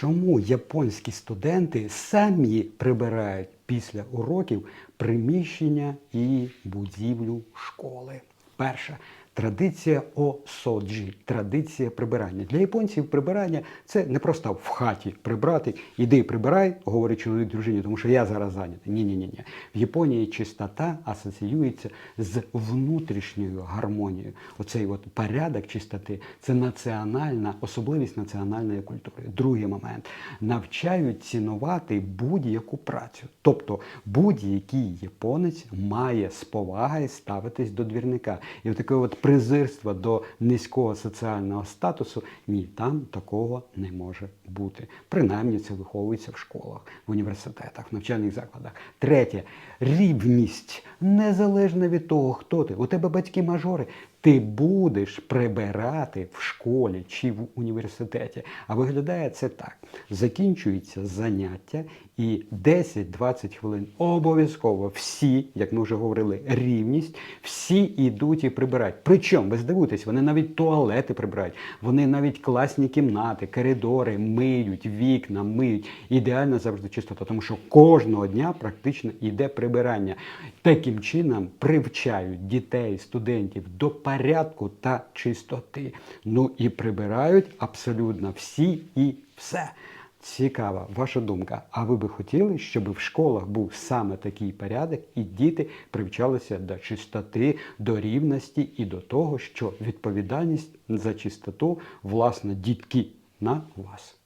Чому японські студенти самі прибирають після уроків приміщення і будівлю школи? Перша традиція осоджі, традиція прибирання. Для японців прибирання це не просто в хаті прибрати. Іди прибирай, говорить чоловік дружині, тому що я зараз зайнятий. Ні, ні, ні, ні. В Японії чистота асоціюється з внутрішньою гармонією. Оцей от порядок чистоти це національна особливість національної культури. Другий момент навчають цінувати будь-яку працю. Тобто будь-який японець має з повагою ставитись до двірника. І таке от презирство до низького соціального статусу ні, там такого не може бути. Принаймні це виховується в школах, в університетах, в навчальних закладах. Третє рівність незалежно від того, хто ти. У тебе батьки мажори. Ти будеш прибирати в школі чи в університеті. А виглядає це так: закінчується заняття, і 10-20 хвилин обов'язково всі, як ми вже говорили, рівність, всі йдуть і прибирають. Причому ви здивуєтесь, вони навіть туалети прибирають, вони навіть класні кімнати, коридори миють, вікна миють. Ідеально завжди чистота, тому що кожного дня практично йде прибирання. Таким чином привчають дітей, студентів до порядку та чистоти. Ну і прибирають абсолютно всі і все. Цікава ваша думка. А ви би хотіли, щоб в школах був саме такий порядок, і діти привчалися до чистоти, до рівності і до того, що відповідальність за чистоту, власне, дітки на вас.